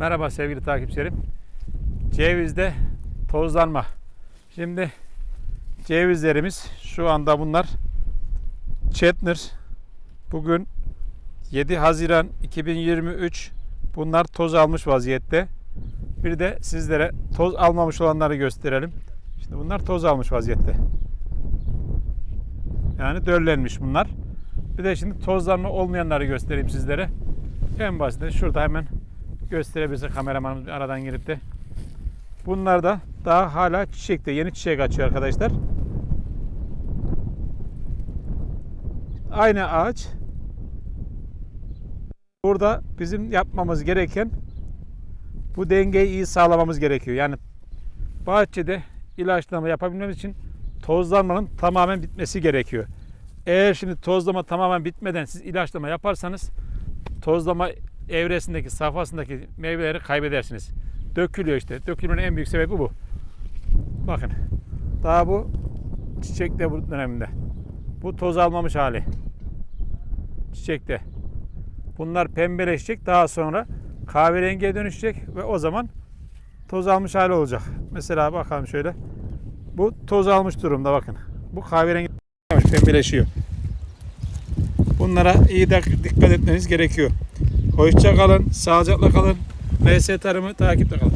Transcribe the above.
Merhaba sevgili takipçilerim. Cevizde tozlanma. Şimdi cevizlerimiz şu anda bunlar Chetner. Bugün 7 Haziran 2023. Bunlar toz almış vaziyette. Bir de sizlere toz almamış olanları gösterelim. Şimdi bunlar toz almış vaziyette. Yani döllenmiş bunlar. Bir de şimdi tozlanma olmayanları göstereyim sizlere. En basiti şurada hemen gösterebilirse kameramanımız aradan girip de. Bunlar da daha hala çiçekte. Yeni çiçek açıyor arkadaşlar. Aynı ağaç. Burada bizim yapmamız gereken bu dengeyi iyi sağlamamız gerekiyor. Yani bahçede ilaçlama yapabilmemiz için tozlanmanın tamamen bitmesi gerekiyor. Eğer şimdi tozlama tamamen bitmeden siz ilaçlama yaparsanız tozlama evresindeki safhasındaki meyveleri kaybedersiniz. Dökülüyor işte. Dökülmenin en büyük sebebi bu. Bakın. Daha bu çiçekte bu döneminde. Bu toz almamış hali. Çiçekte. Bunlar pembeleşecek. Daha sonra kahverengiye dönüşecek ve o zaman toz almış hali olacak. Mesela bakalım şöyle. Bu toz almış durumda bakın. Bu kahverengi pembeleşiyor. Bunlara iyi de dikkat etmeniz gerekiyor. Hoşça kalın, sağlıcakla kalın. MS Tarım'ı takipte kalın.